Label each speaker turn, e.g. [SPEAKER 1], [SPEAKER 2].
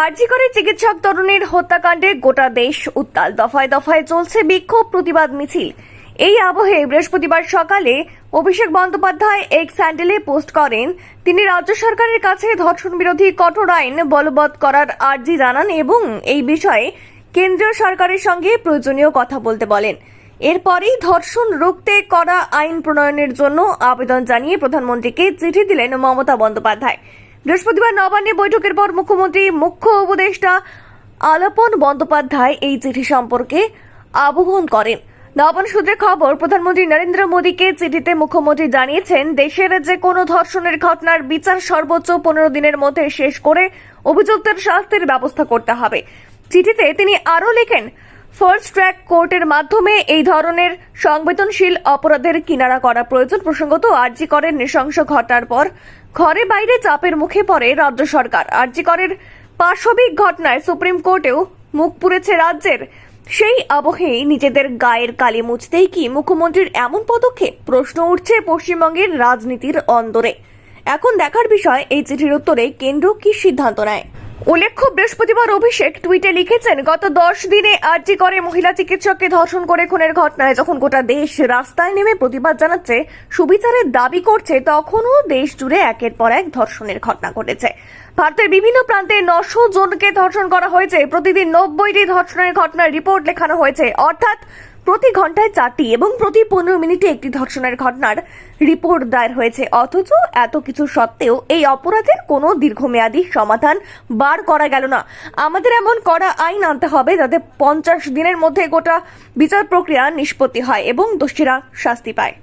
[SPEAKER 1] আরজি করে চিকিৎসক তরুণীর হত্যাকাণ্ডে গোটা দেশ উত্তাল। দফায় দফায় চলছে বিক্ষোভ প্রতিবাদ মিছিল। এই আবহে বৃহস্পতিবার সকালে অভিষেক বন্দ্যোপাধ্যায় এক স্যান্ডেলে পোস্ট করেন, তিনি রাজ্য সরকারের কাছে ধর্ষণ বিরোধী কঠোর আইন বলবৎ করার আর্জি জানান এবং এই বিষয়ে কেন্দ্রীয় সরকারের সঙ্গে প্রয়োজনীয় কথা বলতে বলেন। এরপরই ধর্ষণ রুখতে করা আইন প্রণয়নের জন্য আবেদন জানিয়ে প্রধানমন্ত্রীকে চিঠি দিলেন মমতা বন্দ্যোপাধ্যায়। বৃহস্পতিবার নবান্নে বৈঠকের পর মুখ্যমন্ত্রী, মুখ্য উপদেষ্টা আলাপন বন্দ্যোপাধ্যায় এই চিঠি সম্পর্কে আবহন করেন। নবান সূত্রে খবর, প্রধানমন্ত্রী নরেন্দ্র মোদীকে চিঠিতে মুখ্যমন্ত্রী জানিয়েছেন, দেশের যে কোনো ধর্ষণের ঘটনার বিচার সর্বোচ্চ পনেরো দিনের মধ্যে শেষ করে অভিযুক্তের শাস্তির ব্যবস্থা করতে হবে। চিঠিতে তিনি আরও লেখেন ফার্স্ট ট্র্যাক কোর্টের মাধ্যমে এই ধরনের সংবেদনশীল অপরাধের কিনারা করা প্রয়োজন। প্রসঙ্গত, আরজি করের নৃশংস ঘটার পর ঘরে বাইরে চাপের মুখে পড়ে রাজ্য সরকার। আরজি করের পাশবিক ঘটনায় সুপ্রিম কোর্টেও মুখ পুড়েছে রাজ্যের। সেই আবহেই নিজেদের গায়ের কালি মুছতেই কি মুখ্যমন্ত্রীর এমন পদক্ষেপ? প্রশ্ন উঠছে পশ্চিমবঙ্গের রাজনীতির অন্দরে। এখন দেখার বিষয় এই চিঠির উত্তরে কেন্দ্র কি সিদ্ধান্ত নেয়? উল্লেখ্য, বৃহস্পতিবার অভিষেক টুইটে লিখেছেন, গত দশ দিনে আরজি করে মহিলা চিকিৎসককে ধর্ষণ করে খুনের ঘটনায় যখন গোটা দেশ রাস্তায় নেমে প্রতিবাদ জানাচ্ছে, সুবিচারের দাবি করছে, তখনও দেশ জুড়ে একের পর এক ধর্ষণের ঘটনা ঘটেছে। ভারতের বিভিন্ন প্রান্তে নশো জনকে ধর্ষণ করা হয়েছে, প্রতিদিন নব্বইটি ধর্ষণের ঘটনার রিপোর্ট লেখানো হয়েছে। অর্থাৎ প্রতি ঘন্টায় চারটি এবং প্রতি পনেরো মিনিটে একটি ধর্ষণের ঘটনার রিপোর্ট দায়ের হয়েছে। অথচ এত কিছু সত্ত্বেও এই অপরাধের কোনো দীর্ঘমেয়াদী সমাধান বার করা গেল না। আমাদের এমন কড়া আইন আনতে হবে যাতে পঞ্চাশ দিনের মধ্যে গোটা বিচার প্রক্রিয়া নিষ্পত্তি হয় এবং দোষীরা শাস্তি পায়।